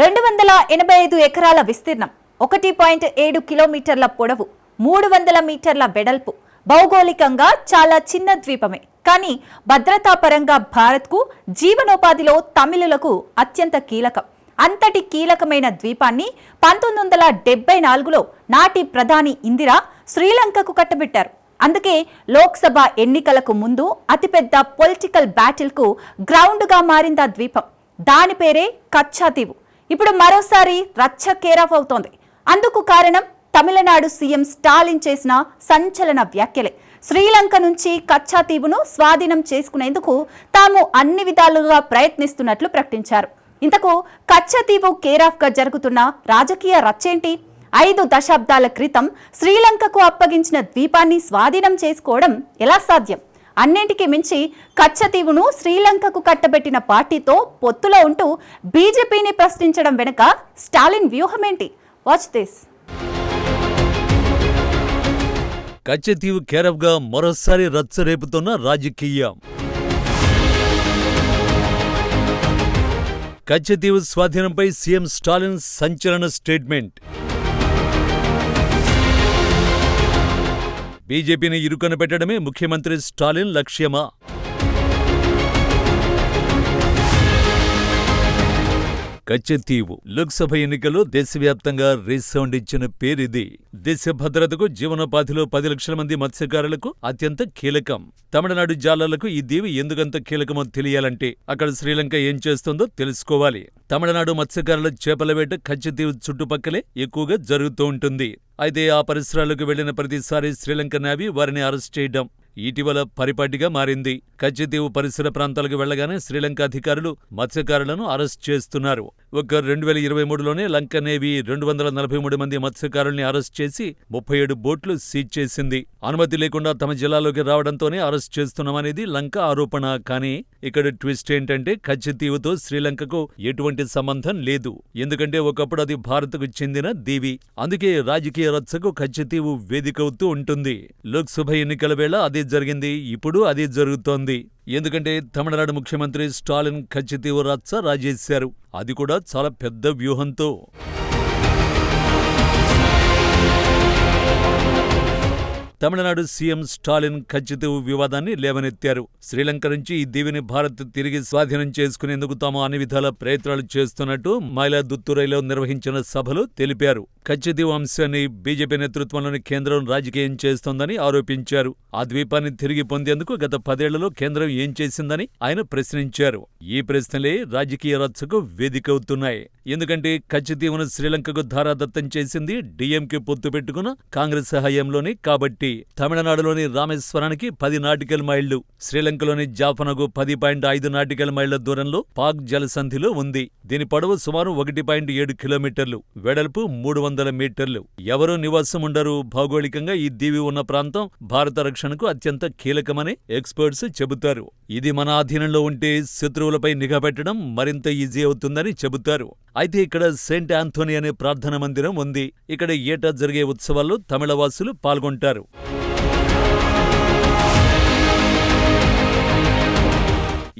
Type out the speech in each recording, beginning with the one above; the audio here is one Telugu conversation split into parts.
రెండు వందల ఎనభై ఐదు ఎకరాల విస్తీర్ణం ఒకటి పాయింట్ ఏడు కిలోమీటర్ల పొడవు మూడు వందల మీటర్ల వెడల్పు. భౌగోళికంగా చాలా చిన్న ద్వీపమే కానీ భద్రతాపరంగా భారత్కు జీవనోపాధిలో తమిళులకు అత్యంత కీలకం. అంతటి కీలకమైన ద్వీపాన్ని పంతొమ్మిది వందల డెబ్బై నాలుగులో నాటి ప్రధాని ఇందిరా శ్రీలంకకు కట్టబెట్టారు. అందుకే లోక్సభ ఎన్నికలకు ముందు అతిపెద్ద పొలిటికల్ బ్యాటిల్కు గ్రౌండ్గా మారింది ఆ ద్వీపం. దాని పేరే కచ్చాదీవు. ఇప్పుడు మరోసారి రచ్చ కేరాఫ్ అవుతోంది. అందుకు కారణం తమిళనాడు సీఎం స్టాలిన్ చేసిన సంచలన వ్యాఖ్యలే. శ్రీలంక నుంచి కచ్చతీవును స్వాధీనం చేసుకునేందుకు తాము అన్ని విధాలుగా ప్రయత్నిస్తున్నట్లు ప్రకటించారు. ఇంతకు కచ్చతీవు కేరాఫ్గా జరుగుతున్న రాజకీయ రచ్చేంటి? ఐదు దశాబ్దాల క్రితం శ్రీలంకకు అప్పగించిన ద్వీపాన్ని స్వాధీనం చేసుకోవడం ఎలా సాధ్యం? అన్నింటికి మించి కచ్చతీవును శ్రీలంకకు కట్టబెట్టిన పార్టీతో పొత్తులో ఉంటూ బీజేపీని ప్రశ్నించడం వెనుక స్టాలిన్ వ్యూహమేంటి? వాచ్ దిస్ కచ్చతీవు కేరవ్గా మరోసారి రచ్చరేపుతున్న రాజకీయం. కచ్చతీవు స్వాధీనంపై సీఎం స్టాలిన్ సంచలన స్టేట్మెంట్. బీజేపీని ఇరుకన పెట్టడమే ముఖ్యమంత్రి స్టాలిన్ లక్ష్యమా? కచ్చతీవు లోక్సభ ఎన్నికల్లో దేశవ్యాప్తంగా రీసౌండ్ ఇచ్చిన పేరిది దేశ భద్రతకు జీవనోపాధిలో పది లక్షల మంది మత్స్యకారులకు అత్యంత కీలకం. తమిళనాడు జాలర్లకు ఈ దీవి ఎందుకంత కీలకమో తెలియాలంటే అక్కడ శ్రీలంక ఏం చేస్తుందో తెలుసుకోవాలి. తమిళనాడు మత్స్యకారుల చేపల వేట కచ్చతీవు చుట్టుపక్కలే ఎక్కువగా జరుగుతూ ఉంటుంది. అయితే ఆ పరిసరాలకు వెళ్ళిన ప్రతిసారి శ్రీలంక నావీ వారిని అరెస్ట్ చేయడం ఇటీవల పరిపాటిగా మారింది. కచ్చితీవు పరిసర ప్రాంతాలకు వెళ్ళగానే శ్రీలంక అధికారులు మత్స్యకారులను అరెస్ట్ చేస్తున్నారు. ఒక రెండు వేల ఇరవై మూడులోనే లంక నేవీ రెండు వందల నలభై మూడు మంది మత్స్యకారుల్ని అరెస్ట్ చేసి ముప్పై ఏడు బోట్లు సీజ్ చేసింది. అనుమతి లేకుండా తమ జిల్లాలోకి రావడంతోనే అరెస్ట్ చేస్తున్నామనేది లంక ఆరోపణ. కానీ ఇక్కడ ట్విస్ట్ ఏంటంటే కచ్చతీవుతో శ్రీలంకకు ఎటువంటి సంబంధం లేదు. ఎందుకంటే ఒకప్పుడు అది భారత్కు చెందిన దీవి. అందుకే రాజకీయ రచ్చకు కచ్చతీవు వేదికవుతూ ఉంటుంది. లోక్సభ ఎన్నికల వేళ అదే జరిగింది. ఇప్పుడు అదే జరుగుతోంది. ఎందుకంటే తమిళనాడు ముఖ్యమంత్రి స్టాలిన్ ఖచ్చితీవ రచ్చ రాజేశారు. అది కూడా చాలా పెద్ద వ్యూహంతో. తమిళనాడు సీఎం స్టాలిన్ కచ్చితీవు వివాదాన్ని లేవనెత్తారు. శ్రీలంక నుంచి ఈ దీవిని భారత్ తిరిగి స్వాధీనం చేసుకునేందుకు తాము అన్ని విధాల ప్రయత్నాలు చేస్తున్నట్టు మైలాదుత్తురైలో నిర్వహించిన సభలో తెలిపారు. కచ్చితీవు అంశాన్ని బీజేపీ నేతృత్వంలోని కేంద్రం రాజకీయం చేస్తోందని ఆరోపించారు. ఆ ద్వీపాన్ని తిరిగి పొందేందుకు గత పదేళ్ళలో కేంద్రం ఏం చేసిందని ఆయన ప్రశ్నించారు. ఈ ప్రశ్నలే రాజకీయ రచ్చకు వేదికవుతున్నాయి. ఎందుకంటే కచ్చితీవును శ్రీలంకకు ధారాదత్తం చేసింది డీఎంకే పొత్తు పెట్టుకున్న కాంగ్రెస్ హయాంలోనే కాబట్టి తమిళనాడులోని రామేశ్వరానికి పది నాటికల్ మైళ్ళు శ్రీలంకలోని జాఫనకు పది పాయింట్ ఐదు నాటికల్ మైళ్ళ దూరంలో పాక్ జలసంధిలో ఉంది. దీని పొడవు సుమారు ఒకటి పాయింట్ ఏడు కిలోమీటర్లు వెడల్పు మూడు వందల మీటర్లు. ఎవరూ నివాసం ఉండరు భౌగోళికంగా ఈ దీవి ఉన్న ప్రాంతం భారత రక్షణకు అత్యంత కీలకమని ఎక్స్పర్ట్స్ చెబుతారు. ఇది మన ఆధీనంలో ఉంటే శత్రువులపై నిఘా పెట్టడం మరింత ఈజీ అవుతుందని చెబుతారు. అయితే ఇక్కడ సెయింట్ ఆంథోనీ అనే ప్రార్థన మందిరం ఉంది. ఇక్కడ ఏటా జరిగే ఉత్సవాల్లో తమిళవాసులు పాల్గొంటారు.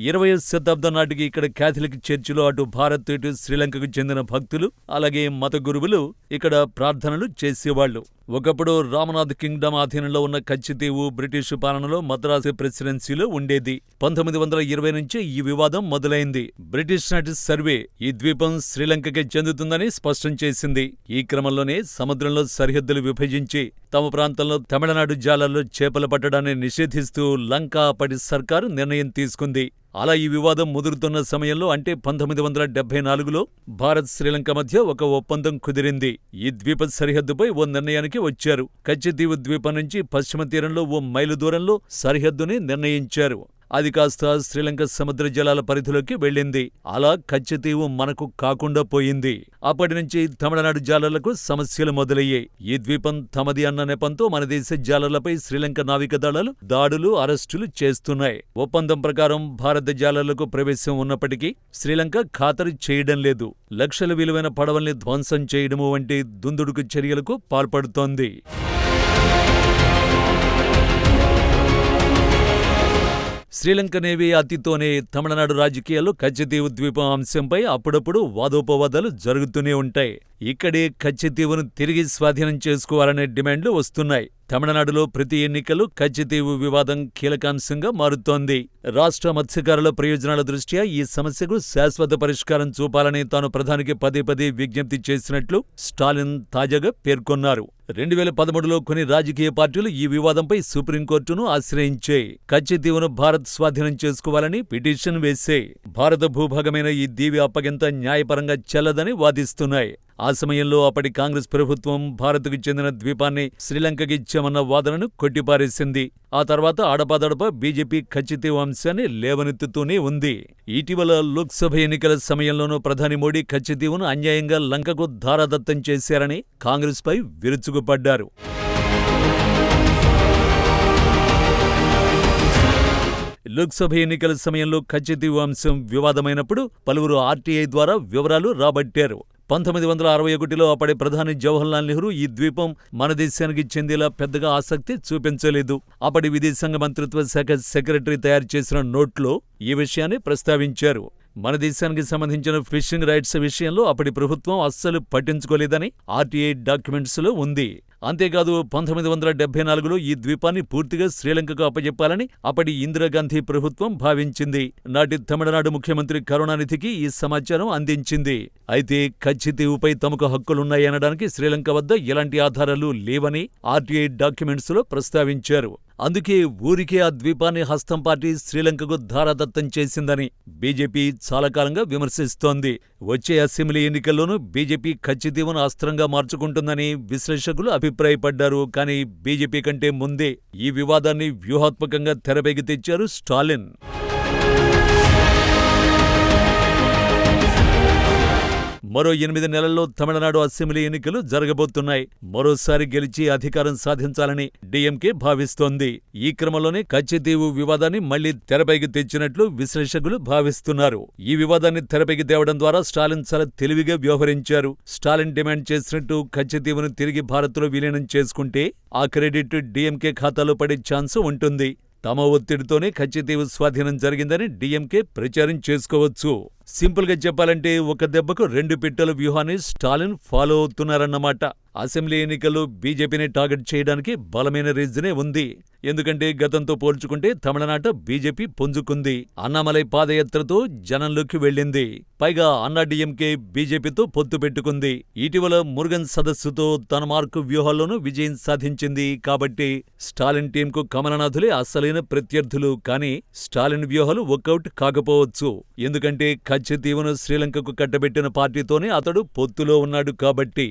ఇరవై శతాబ్దం నాటికి ఇక్కడ క్యాథలిక్ చర్చిలో అటు భారత్ ఇటు శ్రీలంకకు చెందిన భక్తులు అలాగే మత గురువులు ఇక్కడ ప్రార్థనలు చేసేవాళ్ళు ఒకప్పుడు రామనాథ్ కింగ్డమ్ ఆధీనంలో ఉన్న కచ్చితీవు బ్రిటిష్ పాలనలో మద్రాసు ప్రెసిడెన్సీలో ఉండేది. పంతొమ్మిది వందల ఇరవై నుంచి ఈ వివాదం మొదలైంది. బ్రిటిష్ నాటి సర్వే ఈ ద్వీపం శ్రీలంకకే చెందుతుందని స్పష్టం చేసింది. ఈ క్రమంలోనే సముద్రంలో సరిహద్దులు విభజించి తమ ప్రాంతంలో తమిళనాడు జాలల్లో చేపలు పట్టడాన్ని నిషేధిస్తూ లంక అప్పటి సర్కారు నిర్ణయం తీసుకుంది. అలా ఈ వివాదం ముదురుతున్న సమయంలో అంటే పంతొమ్మిది వందల డెబ్బై నాలుగులో భారత్ శ్రీలంక మధ్య ఒక ఒప్పందం కుదిరింది. ఈ ద్వీప సరిహద్దుపై ఓ నిర్ణయానికి వచ్చారు. కచ్చతీవు ద్వీపం నుంచి పశ్చిమ తీరంలో ఓ మైలు దూరంలో సరిహద్దుని నిర్ణయించారు. అది కాస్త శ్రీలంక సముద్ర జలాల పరిధిలోకి వెళ్ళింది. అలా కచ్చతీవు మనకు కాకుండా పోయింది. అప్పటి నుంచి తమిళనాడు జాలర్లకు సమస్యలు మొదలయ్యాయి. ఈ ద్వీపం తమది అన్న నెపంతో మన దేశ జాలర్లపై శ్రీలంక నావిక దళాలు దాడులు అరెస్టులు చేస్తున్నాయి. ఒప్పందం ప్రకారం భారత జాలర్లకు ప్రవేశం ఉన్నప్పటికీ శ్రీలంక ఖాతరు చేయడం లేదు. లక్షల విలువైన పడవల్ని ధ్వంసం చేయడము వంటి దుందుడుకు చర్యలకు పాల్పడుతోంది. శ్రీలంక నేవీ అతితోనే తమిళనాడు రాజకీయాల్లో కచ్చతీవు ద్వీపం అంశంపై అప్పుడప్పుడు వాదోపవాదాలు జరుగుతూనే ఉంటాయి. ఇక్కడే కచ్చతీవును తిరిగి స్వాధీనం చేసుకోవాలనే డిమాండ్లు వస్తున్నాయి. తమిళనాడులో ప్రతి ఎన్నికలు కచ్చతీవు వివాదం కీలకాంశంగా మారుతోంది. రాష్ట్ర మత్స్యకారుల ప్రయోజనాల దృష్ట్యా ఈ సమస్యకు శాశ్వత పరిష్కారం చూపాలని తాను ప్రధానికి పదే పదే విజ్ఞప్తి చేసినట్లు స్టాలిన్ తాజాగా పేర్కొన్నారు. రెండు వేల పదమూడులో కొన్ని రాజకీయ పార్టీలు ఈ వివాదంపై సుప్రీంకోర్టును ఆశ్రయించాయి కచ్చతీవును భారత్ స్వాధీనం చేసుకోవాలని పిటిషన్ వేశాయి భారత భూభాగమైన ఈ దీవి అప్పగింత న్యాయపరంగా చెల్లదని వాదిస్తున్నాయి. ఆ సమయంలో అప్పటి కాంగ్రెస్ ప్రభుత్వం భారత్కు చెందిన ద్వీపాన్ని శ్రీలంకకి ఇచ్చామన్న వాదనను కొట్టిపారేసింది. ఆ తర్వాత ఆడపాదడప బీజేపీ ఖచ్చితీవ అంశాన్ని లేవనెత్తుతూనే ఉంది. ఇటీవల లోక్సభ ఎన్నికల సమయంలోనూ ప్రధాని మోడీ ఖచ్చితీవును అన్యాయంగా లంకకు ధారాదత్తం చేశారని కాంగ్రెస్పై విరుచుకుపడ్డారు. లోక్సభ ఎన్నికల సమయంలో కచ్చతీవు అంశం వివాదమైనప్పుడు పలువురు ఆర్టీఐ ద్వారా వివరాలు రాబట్టారు. పంతొమ్మిది వందల అరవై ఒకటిలో అప్పటి ప్రధాని జవహర్లాల్ నెహ్రూ ఈ ద్వీపం మన దేశానికి చెందేలా పెద్దగా ఆసక్తి చూపించలేదు. అప్పటి విదేశాంగ మంత్రిత్వ శాఖ సెక్రటరీ తయారు చేసిన నోట్లో ఈ విషయాన్ని ప్రస్తావించారు. మన దేశానికి సంబంధించిన ఫిషింగ్ రైట్స్ విషయంలో అప్పటి ప్రభుత్వం అస్సలు పట్టించుకోలేదని ఆర్టీఐ డాక్యుమెంట్స్లో ఉంది. అంతేకాదు పంతొమ్మిది వందల డెబ్బై నాలుగులో ఈ ద్వీపాన్ని పూర్తిగా శ్రీలంకకు అప్పజెప్పాలని అప్పటి ఇందిరాగాంధీ ప్రభుత్వం భావించింది. నాటి తమిళనాడు ముఖ్యమంత్రి కరుణానిధికి ఈ సమాచారం అందించింది. అయితే కచ్చితీవుపై తమకు హక్కులున్నాయనడానికి శ్రీలంక వద్ద ఎలాంటి ఆధారాలు లేవని ఆర్టీఐ డాక్యుమెంట్స్లో ప్రస్తావించారు. అందుకే ఊరికే ఆ ద్వీపాన్ని హస్తం పార్టీ శ్రీలంకకు ధారాదత్తం చేసిందని బీజేపీ చాలా కాలంగా విమర్శిస్తోంది. వచ్చే అసెంబ్లీ ఎన్నికల్లోనూ బీజేపీ కచ్చితీవును అస్త్రంగా మార్చుకుంటుందని విశ్లేషకులు అభిప్రాయపడ్డారు కానీ బీజేపీ కంటే ముందే ఈ వివాదాన్ని వ్యూహాత్మకంగా తెరపైకి తెచ్చారు స్టాలిన్. మరో ఎనిమిది నెలల్లో తమిళనాడు అసెంబ్లీ ఎన్నికలు జరగబోతున్నాయి. మరోసారి గెలిచి అధికారం సాధించాలని డీఎంకే భావిస్తోంది. ఈ క్రమంలోనే కచ్చితీవు వివాదాన్ని మళ్ళీ తెరపైకి తెచ్చినట్లు విశ్లేషకులు భావిస్తున్నారు. ఈ వివాదాన్ని తెరపైకి తేవడం ద్వారా స్టాలిన్ చాలా తెలివిగా వ్యవహరించారు. స్టాలిన్ డిమాండ్ చేసినట్టు కచ్చితీవును తిరిగి భారత్లో విలీనం చేసుకుంటే ఆ క్రెడిట్ డీఎంకే ఖాతాలో పడే ఛాన్స్ ఉంటుంది. తమ ఒత్తిడితోనే కచ్చితీవు స్వాధీనం జరిగిందని డీఎంకే ప్రచారం చేసుకోవచ్చు. సింపుల్గా చెప్పాలంటే ఒక దెబ్బకు రెండు పిట్టల వ్యూహాన్ని స్టాలిన్ ఫాలో అవుతున్నారన్నమాట. అసెంబ్లీ ఎన్నికలు బీజేపీని టార్గెట్ చేయడానికి బలమైన రీజనే ఉంది. ఎందుకంటే గతంతో పోల్చుకుంటే తమిళనాట బీజేపీ పుంజుకుంది. అన్నామలై పాదయాత్రతో జనంలోకి వెళ్ళింది. పైగా అన్నాడీఎంకే బీజేపీతో పొత్తు పెట్టుకుంది. ఇటీవల మురుగన్ సదస్సుతో తన మార్కు వ్యూహాల్లోనూ విజయం సాధించింది. కాబట్టి స్టాలిన్ టీంకు కమలనాథులే అసలైన ప్రత్యర్థులు. కానీ స్టాలిన్ వ్యూహాలు వర్కౌట్ కాకపోవచ్చు. ఎందుకంటే కచ్చతీవును శ్రీలంకకు కట్టబెట్టిన పార్టీతోనే అతడు పొత్తులో ఉన్నాడు కాబట్టి.